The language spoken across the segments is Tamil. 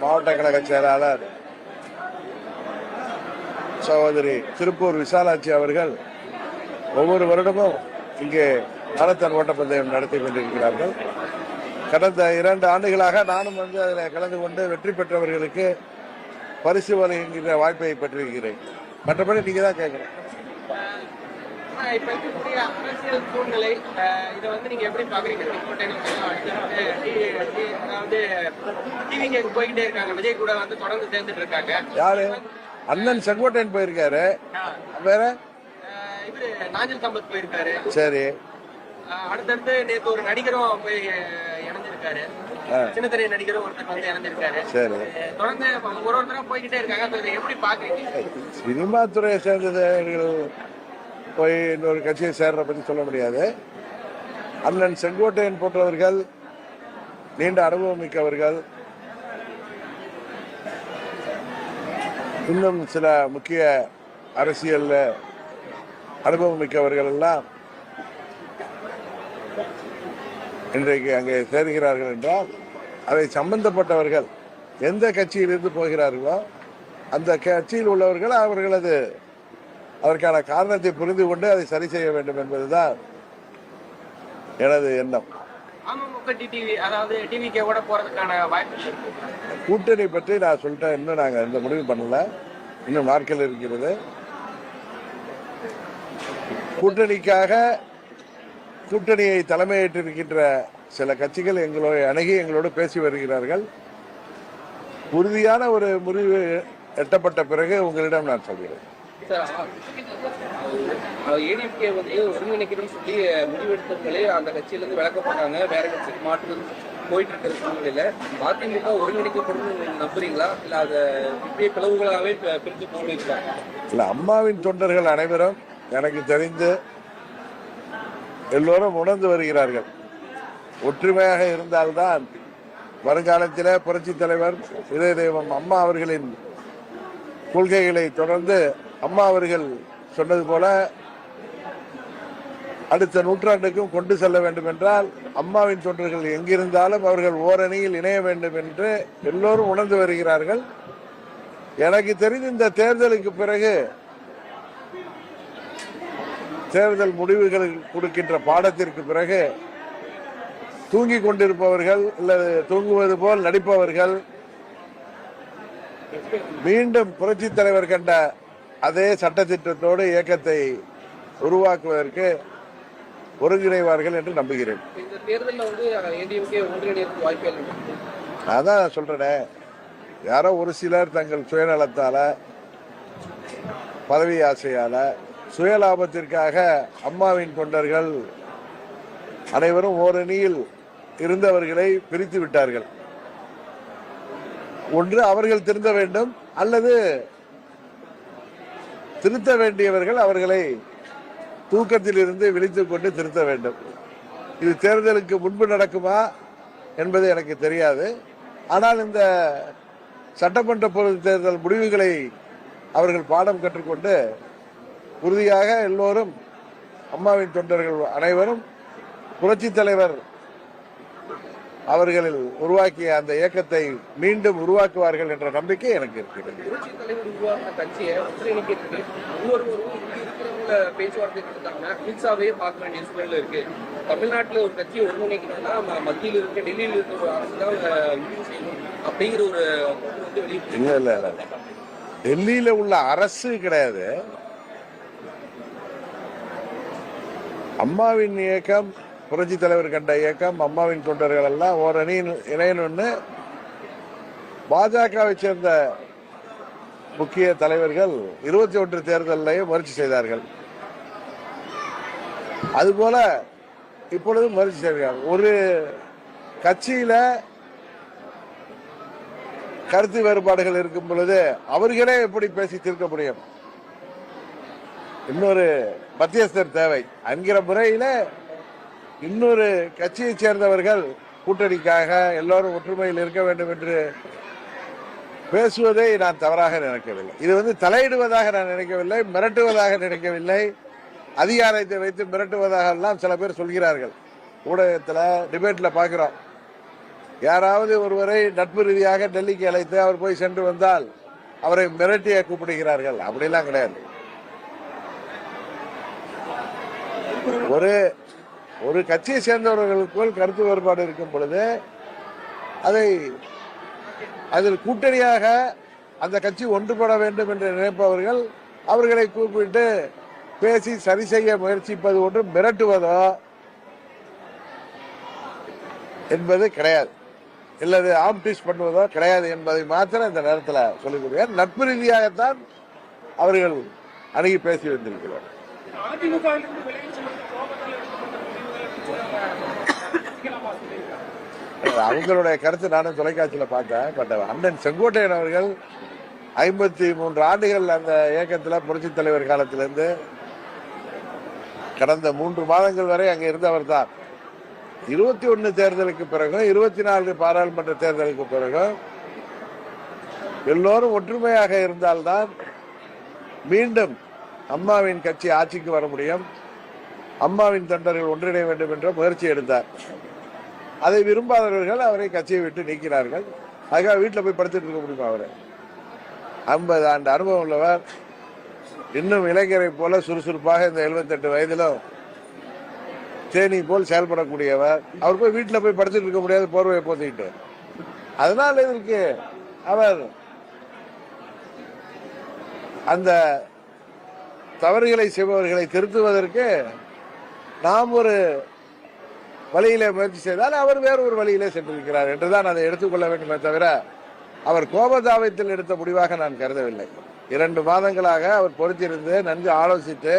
மாவட்ட கழக செயலாளர் சகோதரி திருப்பூர் விசாலாட்சி அவர்கள் ஒவ்வொரு வருடமும் இங்கே மாரத்தான் ஓட்டப்பந்தயம் நடத்தி கொண்டிருக்கிறார்கள். கடந்த இரண்டு ஆண்டுகளாக நானும் வந்து அதில் கலந்து கொண்டு வெற்றி பெற்றவர்களுக்கு பரிசு வழங்குகிற வாய்ப்பை பெற்றிருக்கிறேன். மற்றபடி நீங்க தான் கேட்குறேன் இப்ப இருக்கக்கூடிய அரசியல் சூழ்நிலை இதை வந்து நீங்க எப்படி பாக்குறீங்க? அதாவது டிவிக்கு போய்கிட்டே இருக்காங்க. விஜய் கூட வந்து தொடர்ந்து சேர்ந்துட்டு இருக்காங்க. யாரு? அண்ணன் செங்கோட்டையன் போயிருக்காரு. வேற? இவரு நாஞ்சல் சம்பத் போயிருக்காரு. சரி. அடுத்தடுத்து நேத்து ஒரு நடிகரும் போய் இணைஞ்சிருக்காரு. சின்னத்திரை நடிகரும் ஒருத்தர் வந்து இணைஞ்சிருக்காரு. சரி. தொடர்ந்து ஒரு ஒருத்தரா போய்கிட்டே இருக்காங்க. எப்படி பாக்குறீங்க? சினிமா துறையை சேர்ந்தவர்கள் போய் இன்னொரு கட்சியை சேர்ற பற்றி சொல்ல முடியாது. அண்ணன் செங்கோட்டையன் போன்றவர்கள் நீண்ட அனுபவம் மிக்கவர்கள். இன்னும் சில முக்கிய அரசியல் அனுபவம் மிக்கவர்கள் எல்லாம் இன்றைக்கு அங்கே சேர்கிறார்கள் என்றால் அதை சம்பந்தப்பட்டவர்கள் எந்த கட்சியிலிருந்து போகிறார்களோ அந்த கட்சியில் உள்ளவர்கள் அவர்களது அதற்கான காரணத்தை புரிந்து கொண்டு அதை சரி செய்ய வேண்டும் என்பதுதான் எனது எண்ணம். கூட்டணி பற்றி நான் சொல்லிட்டேன். இன்னும் நாங்கள் எந்த முடிவு பண்ணல. இன்னும் நாட்கள் இருக்கிறது. கூட்டணிக்காக கூட்டணியை தலைமையேற்றிருக்கின்ற சில கட்சிகள் எங்களோட அணுகி எங்களோடு பேசி வருகிறார்கள். உறுதியான ஒரு முடிவு எட்டப்பட்ட பிறகு உங்களிடம் நான் சொல்கிறேன். ஏடிஎம்கே வந்து ஒருங்கிணைக்கணும்னு சொல்லி முடிவெடுத்தவங்களே அந்த கட்சியிலேருந்து விளக்கப்பட்டாங்க வேற கட்சிக்கு மாற்று போயிட்டு இருக்கிற சூழ்நிலையில அதிமுக ஒருங்கிணைக்கப்படும் நம்புறீங்களா? இல்ல அதை இப்படியே பிளவுகளாகவே பி- பிரிஞ்சு போகிறீங்களா இல்ல அம்மாவின் தொண்டர்கள் அனைவரும் எனக்கு தெரிந்து எல்லோரும் உணர்ந்து வருகிறார்கள். ஒற்றுமையாக இருந்தால்தான் வருங்காலத்தில் புரட்சி தலைவர் இதய தெய்வம் அம்மா அவர்களின் கொள்கைகளை தொடர்ந்து அம்மா அவர்கள் சொன்னது போல அடுத்த நூற்றாண்டுக்கும் கொண்டு செல்ல வேண்டும் என்றால் அம்மாவின் தொண்டர்கள் எங்கிருந்தாலும் அவர்கள் ஓரணியில் இணைய வேண்டும் என்று எல்லோரும் உணர்ந்து வருகிறார்கள். எனக்கு தெரிந்து இந்த தேர்தலுக்கு பிறகு தேர்தல் முடிவுகள் கொடுக்கின்ற பாடத்திற்கு பிறகு தூங்கிக் கொண்டிருப்பவர்கள் அல்லது தூங்குவது போல் நடிப்பவர்கள் மீண்டும் புரட்சி தலைவர் கண்ட அதே சட்டத்திட்டத்தோடு இயக்கத்தை உருவாக்குவதற்கு ஒருங்கிணைவார்கள் என்று நம்புகிறேன். அதான் சொல்றேனே. யாரோ ஒரு சிலர் தங்கள் சுயநலத்தால பதவி ஆசையால சுயலாபத்திற்காக அம்மாவின் தொண்டர்கள் அனைவரும் ஓரணியில் இருந்தவர்களை பிரித்து விட்டார்கள். ஒன்று அவர்கள் திருந்த வேண்டும் அல்லது திருத்த வேண்டியவர்கள் அவர்களை தூக்கத்தில் இருந்து விழித்து கொண்டு திருத்த வேண்டும். இது தேர்தலுக்கு முன்பு நடக்குமா என்பது எனக்கு தெரியாது. ஆனால் இந்த சட்டமன்ற பொது தேர்தல் முடிவுகளை அவர்கள் பாடம் கற்றுக்கொண்டு உறுதியாக எல்லோரும் அம்மாவின் தொண்டர்கள் அனைவரும் புரட்சித் தலைவர் அவர்களில் உருவாக்கிய அந்த இயக்கத்தை மீண்டும் உருவாக்குவார்கள் என்ற நம்பிக்கை எனக்கு இருக்கிறது. பேச்சுவார்த்தை நடத்தாம அமித்ஷாவே பார்க்க வேண்டிய சூழல் இருக்கு. தமிழ்நாட்டுல ஒரு கட்சியை ஒருங்கிணைக்கணும்னா மத்தியில் இருக்க டெல்லியில் இருக்க ஒரு அரசு தான் அஹ், முடிவு செய்யணும் அப்படிங்கிற ஒரு இல்ல இல்ல இல்ல. டெல்லியில உள்ள அரசு கிடையாது. அம்மாவின் இயக்கம் புரட்சி தலைவர் கண்ட இயக்கம் அம்மாவின் தொண்டர்கள் எல்லாம் ஓரணியில் இணையணும்னு பாஜகவை சேர்ந்த முக்கிய தலைவர்கள் இருபத்தி ஒன்று தேர்தலையும் முயற்சி செய்தார்கள். அதுபோல இப்பொழுது முயற்சி செய்கிறார்கள். ஒரு கட்சியில கருத்து வேறுபாடுகள் இருக்கும் பொழுது அவர்களே எப்படி பேசி தீர்க்க முடியும்? இன்னொரு மத்தியஸ்தர் தேவை. என்கிற முறையில இன்னொரு கட்சியைச் சேர்ந்தவர்கள் கூட்டணிக்காக எல்லோரும் ஒற்றுமையில் இருக்க வேண்டும் என்று பேசுவதை நான் தவறாக நினைக்கவில்லை. இது வந்து தலையிடுவதாக நான் நினைக்கவில்லை மிரட்டுவதாக நினைக்கவில்லை. அதிகாரத்தை வைத்து மிரட்டுவதாக எல்லாம் சில பேர் சொல்கிறார்கள். ஊடகத்தில் டிபேட்டில் பார்க்குறோம். யாராவது ஒருவரை நட்பு ரீதியாக டெல்லிக்கு அழைத்து அவர் போய் சென்று வந்தால் அவரை மிரட்டிய கூப்பிடுகிறார்கள். அப்படிலாம் கிடையாது. ஒரு ஒரு கட்சியை சேர்ந்தவர்களுக்குள் கருத்து வேறுபாடு இருக்கும் பொழுது அதை அதில் கூட்டணியாக அந்த கட்சி ஒன்றுபட வேண்டும் என்று நினைப்பவர்கள் அவர்களை கூப்பிட்டு பேசி சரி செய்ய முயற்சிப்பது ஒன்று மிரட்டுவதோ என்பது கிடையாது. இல்லது ஆம்டிஸ் பண்ணுவதோ கிடையாது என்பதை மாத்திரம் இந்த நேரத்தில் சொல்லிக் கொடுக்கிறேன் நட்பு ரீதியாகத்தான் அவர்கள் அணுகி பேசி வந்திருக்கிறார் அதிமுக இருந்து விலகி செல்வது கோபத்தில் எடுக்கப்பட்ட அவங்களுடைய கருத்து நானும் தொலைக்காட்சியில் பார்த்தேன். பட் அண்ணன் செங்கோட்டையன் அவர்கள் ஐம்பத்தி மூன்று ஆண்டுகள் அந்த இயக்கத்தில் புரட்சித் தலைவர் காலத்திலிருந்து கடந்த மூன்று மாதங்கள் வரை அங்கே இருந்தவர் தான். இருபத்தி ஒன்று தேர்தலுக்கு பிறகு இருபத்தி நாலு பாராளுமன்ற தேர்தலுக்கு பிறகு எல்லோரும் ஒற்றுமையாக இருந்தால்தான் மீண்டும் அம்மாவின் கட்சி ஆட்சிக்கு வர முடியும். அம்மாவின் தொண்டர்கள் ஒன்றிணைய வேண்டும் என்ற முயற்சி எடுத்தார். அதை விரும்பாதவர்கள் அவரை கட்சியை விட்டு நீக்கினார்கள். அதுக்காக வீட்டில் போய் படுத்துட்டு இருக்க முடியுமா அவரை? ஐம்பது ஆண்டு அனுபவம் உள்ளவர். இன்னும் இளைஞரை போல சுறுசுறுப்பாக இந்த 78 வயதிலும் தேனி போல் செயல்படக்கூடியவர். அவர் போய் வீட்டில் போய் படுத்துட்டு இருக்க முடியாது போர்வையை போத்திக்கிட்டு அதனால இதற்கு அவர் அந்த தவறுகளை செய்பவர்களை திருத்துவதற்கு நாம் ஒரு வழியிலே முயற்சி செய்தால் அவர் வேறு ஒரு வழியிலே சென்றிருக்கிறார் என்றுதான் அதை எடுத்துக்கொள்ள வேண்டுமே தவிர அவர் கோபதாபத்தில் எடுத்த முடிவாக நான் கருதவில்லை. இரண்டு மாதங்களாக அவர் பொறுத்திருந்து நன்கு ஆலோசித்து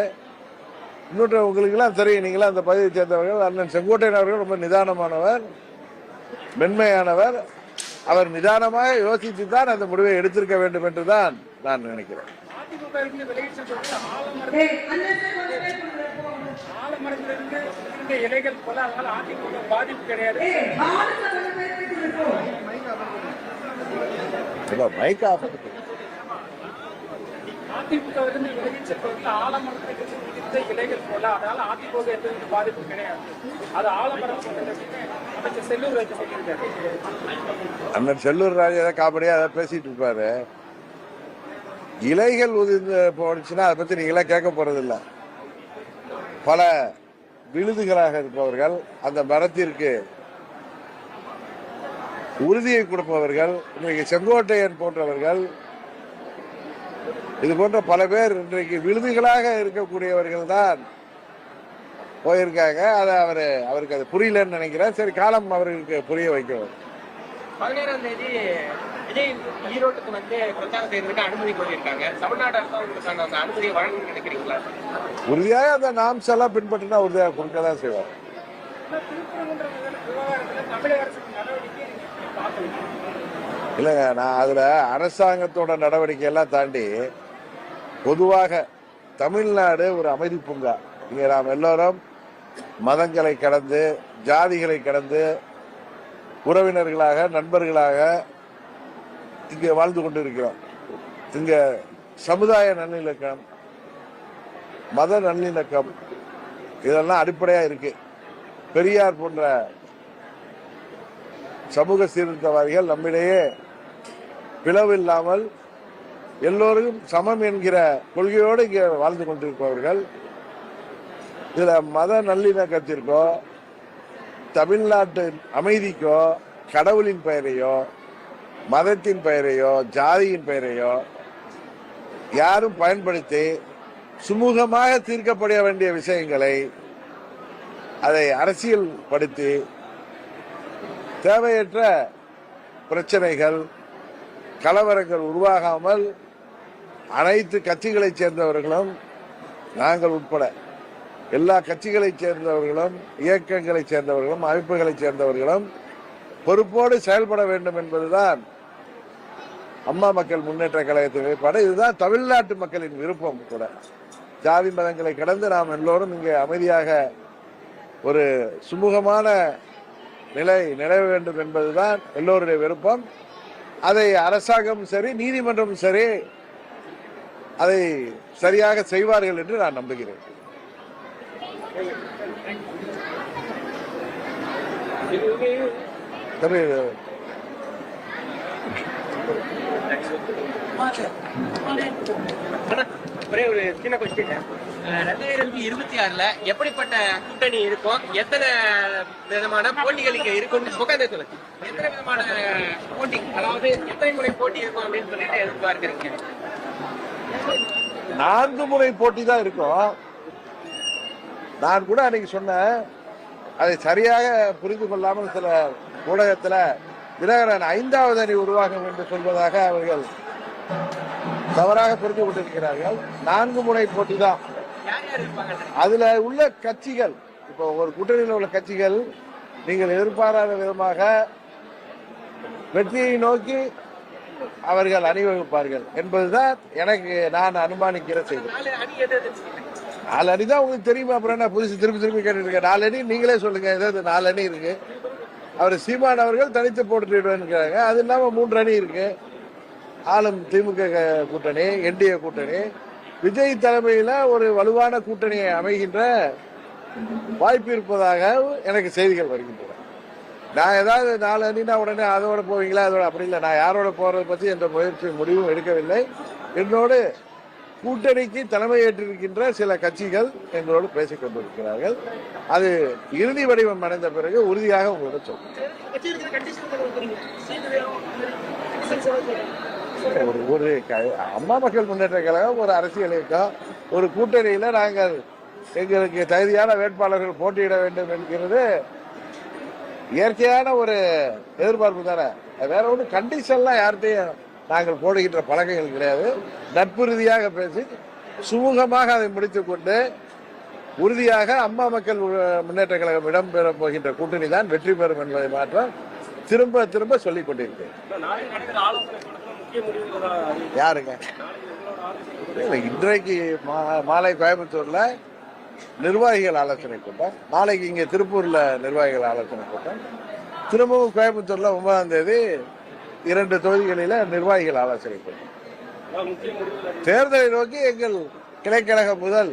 இன்னொன்று உங்களுக்கெல்லாம் தெரியும் நீங்களாம் அந்த பதவியை சேர்ந்தவர்கள் அண்ணன் செங்கோட்டையன் அவர்கள் ரொம்ப நிதானமானவர் மென்மையானவர். அவர் நிதானமாக யோசித்து தான் அந்த முடிவை எடுத்திருக்க வேண்டும் என்று தான் நான் நினைக்கிறேன். அதிமுக இருந்து இலைகள் போல அதனால அதிமுக பாதிப்பு கிடையாது. மைக் ஆஃப் அதிமுக இருந்து விலகி செல்வது ஆலமரத்தில் இருந்த இலைகள் போல அதனால அதிமுக எந்த வித பாதிப்பு கிடையாது. அது ஆலமரம் போன்றது அப்படின்னு அமைச்சர் செல்லூர் ராஜு சொல்லியிருக்காரு. அண்ணன் செல்லூர் ராஜா ஏதாவது காமெடியா பேசிட்டு இருப்பாரு. இலைகள் உதிர்ந்து போனுச்சுன்னா அதை பத்தி நீங்களா கேட்க போறது இல்ல பல விழுதுகளாக இருப்பவர்கள் அந்த மரத்திற்கு உறுதியை கொடுப்பவர்கள் இன்றைக்கு செங்கோட்டையன் போன்றவர்கள் இது போன்ற பல பேர் இன்றைக்கு விழுதுகளாக இருக்கக்கூடியவர்கள் தான் போயிருக்காங்க. அதை அவரு அவருக்கு அது புரியலன்னு நினைக்கிறேன். சரி காலம் அவர்களுக்கு புரிய வைக்கும் பதினேழாம் தேதி விஜய் ஈரோட்டுக்கு வந்து பிரச்சாரம் செய்யறதுக்கு அனுமதி கோரியிருக்காங்க. தமிழ்நாடு அரசு உங்களுக்கான அந்த அனுமதியை வழங்கணும்னு நினைக்கிறீங்களா? உறுதியாக அந்த நாம்ஸ் எல்லாம் பின்பற்றினா உறுதியாக கொடுக்க தான் செய்வார் இல்லைங்க நான் அதில் அரசாங்கத்தோட நடவடிக்கை எல்லாம் தாண்டி பொதுவாக தமிழ்நாடு ஒரு அமைதி பூங்கா. இங்கே நாம் எல்லோரும் மதங்களை கடந்து ஜாதிகளை கடந்து உறவினர்களாக நண்பர்களாக இங்கே வாழ்ந்து கொண்டிருக்கிறோம். இங்கே சமுதாய நல்லிணக்கம் மத நல்லிணக்கம் இதெல்லாம் அடிப்படையாக இருக்கு. பெரியார் போன்ற சமூக சீர்திருத்தவாதிகள் நம்மிடையே பிளவு இல்லாமல் எல்லோரும் சமம் என்கிற கொள்கையோடு இங்கே வாழ்ந்து கொண்டிருப்பவர்கள். இதில் மத நல்லிணக்கத்திற்கோ தமிழ்நாட்டு அமைதிக்கோ கடவுளின் பெயரையோ மதத்தின் பெயரையோ ஜாதியின் பெயரையோ யாரும் பயன்படுத்தி சுமூகமாக தீர்க்கப்பட வேண்டிய விஷயங்களை அதை அரசியல் படுத்தி தேவையற்ற பிரச்சனைகள் கலவரங்கள் உருவாகாமல் அனைத்து கட்சிகளைச் சேர்ந்தவர்களும் நாங்கள் உட்பட எல்லா கட்சிகளைச் சேர்ந்தவர்களும் இயக்கங்களைச் சேர்ந்தவர்களும் அமைப்புகளைச் சேர்ந்தவர்களும் பொறுப்போடு செயல்பட வேண்டும் என்பதுதான் அம்மா மக்கள் முன்னேற்ற கழகத்தின் நிலைப்பாடு இதுதான் தமிழ்நாட்டு மக்களின் விருப்பம் கூட. ஜாதி மதங்களை கடந்து நாம் எல்லோரும் இங்கே அமைதியாக ஒரு சுமூகமான நிலை நிலவ வேண்டும் என்பதுதான் எல்லோருடைய விருப்பம். அதை அரசாங்கம் சரி நீதிமன்றம் சரி அதை சரியாக செய்வார்கள் என்று நான் நம்புகிறேன். தமிழ் ஒரே ஒரு சின்ன கொஸ்டின் ரெண்டாயிரத்தி இருபத்தி ஆறுல எப்படிப்பட்ட கூட்டணி இருக்கும்? எத்தனை விதமான போட்டிகள் இங்க இருக்கும்? உட்காந்து சொல்லுங்க. எத்தனை விதமான போட்டி அதாவது எத்தனை முறை போட்டி இருக்கும் அப்படின்னு சொல்லிட்டு எதிர்பார்க்கிறீங்க? நான்கு முறை போட்டி தான் இருக்கும். நான் கூட அன்னைக்கு சொன்னேன் அதை சரியாக புரிந்து கொள்ளாமல் சில ஊடகத்துல தினகரன் ஐந்தாவது அணி உருவாகும் என்று சொல்வதாக அவர்கள் தவறாக புரிந்து கொண்டிருக்கிறார்கள் நான்கு முனை போட்டி தான் அதுல உள்ள கட்சிகள் இப்போ ஒரு கூட்டணியில் உள்ள கட்சிகள் நீங்கள் எதிர்பாராத விதமாக வெற்றியை நோக்கி அவர்கள் அணிவகுப்பார்கள் என்பதுதான் எனக்கு நான் அனுமானிக்கிற செய்தி. நாலு அணி தான் உங்களுக்கு தெரியுமா? அப்புறம் என்ன புதுசு திருப்பி திருப்பி கேட்டுருக்கேன் நாலு அணி நீங்களே சொல்லுங்க. ஏதாவது நாலு அணி இருக்கு. அவர் சீமான் அவர்கள் தனித்து போட்டுடுவேன்னுக்கிறாங்க அது இல்லாம மூன்று அணி இருக்கு. ஆளும் திமுக கூட்டணி என்டிஏ கூட்டணி. விஜய் தலைமையில ஒரு வலுவான கூட்டணியை அமைகின்ற வாய்ப்பு இருப்பதாக எனக்கு செய்திகள் வருகின்றன. நான் ஏதாவது நாலு அணினா உடனே அதோட போவீங்களா? அதோட அப்படி இல்லை. நான் யாரோட போறதை பத்தி எந்த முயற்சி முடிவும் எடுக்கவில்லை. என்னோடு கூட்டணிக்கு தலைமை ஏற்றிருக்கின்ற சில கட்சிகள் எங்களோடு பேசிக் கொண்டிருக்கிறார்கள். அது இறுதி வடிவம் அடைந்த பிறகு உறுதியாக உங்களிடம் சொல்றேன். ஒரு ஒரு க- அம்மா மக்கள் முன்னேற்ற கழகம் ஒரு அரசியல் இயக்கம் ஒரு கூட்டணியில் நாங்கள் எங்களுக்கு தகுதியான வேட்பாளர்கள் போட்டியிட வேண்டும் என்கிறது இயற்கையான ஒரு எதிர்பார்ப்பு தானே. வேற ஒன்றும் கண்டிஷன்லாம் யார்கிட்டையும் நாங்கள் போடுகின்ற பழக்கங்கள் கிடையாது. நட்பு ரீதியாக பேசி சுமூகமாக அதை முடித்துக் கொண்டு உறுதியாக அம்மா மக்கள் முன்னேற்ற கழகம் இடம்பெற போகின்ற கூட்டணி தான் வெற்றி பெறும் என்பதை மாற்றம் திரும்ப திரும்ப சொல்லிக் கொண்டிருக்கிறேன். யாருங்க? இன்றைக்கு மா- மாலை கோயம்புத்தூர்ல நிர்வாகிகள் ஆலோசனை கூட்டம். நாளைக்கு இங்கே திருப்பூர்ல நிர்வாகிகள் ஆலோசனை கூட்டம். திரும்பவும் கோயம்புத்தூர்ல ஒன்பதாம் தேதி இரண்டு தொகுதிகளில் நிர்வாகிகள் ஆலோசனை தேர்தலை நோக்கி எங்கள் கிளைக்கழகம் முதல்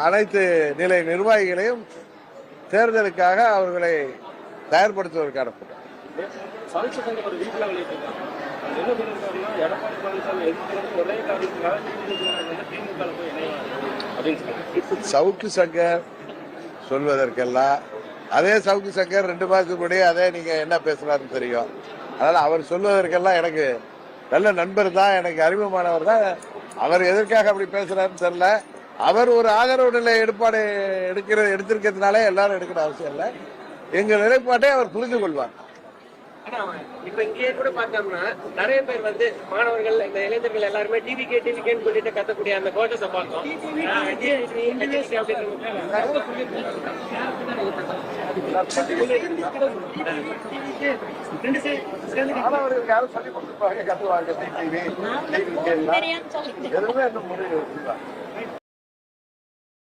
அனைத்து நிலை நிர்வாகிகளையும் தேர்தலுக்காக அவர்களை தயார்படுத்துவதற்கான சவுக்கு சங்கர் சொல்வதற்கெல்லாம் அதே சவுக்கு சங்கர் ரெண்டு மாதத்துக்கு முன்னாடியே அதே நீங்க என்ன பேசுறாருன்னு தெரியும். அதனால அவர் சொல்வதற்கெல்லாம் எனக்கு நல்ல நண்பர் தான் எனக்கு அறிமுகமானவர் தான். அவர் எதற்காக அப்படி பேசுறாருன்னு தெரியல. அவர் ஒரு ஆதரவு நிலை எடுப்பாடு எடுக்கிற எடுத்திருக்கிறதுனாலே எல்லாரும் எடுக்கிற அவசியம் இல்லை. எங்கள் நிலைப்பாட்டை அவர் புரிந்து கொள்வார். ஆனா இப்ப இங்கேயே கூட பார்த்தோம்னா நிறைய பேர் வந்து மாணவர்கள் இந்த இளைஞர்கள் எல்லாருமே டிவிகே டிவிகேன்னு சொல்லிட்டு கத்தக்கூடிய அந்த கோஷத்தை பார்த்தோம் மாணவர்களுக்கு யாரும் சொல்லி கொடுத்துருப்பாங்க கத்துவாங்க டிவி எதுவுமே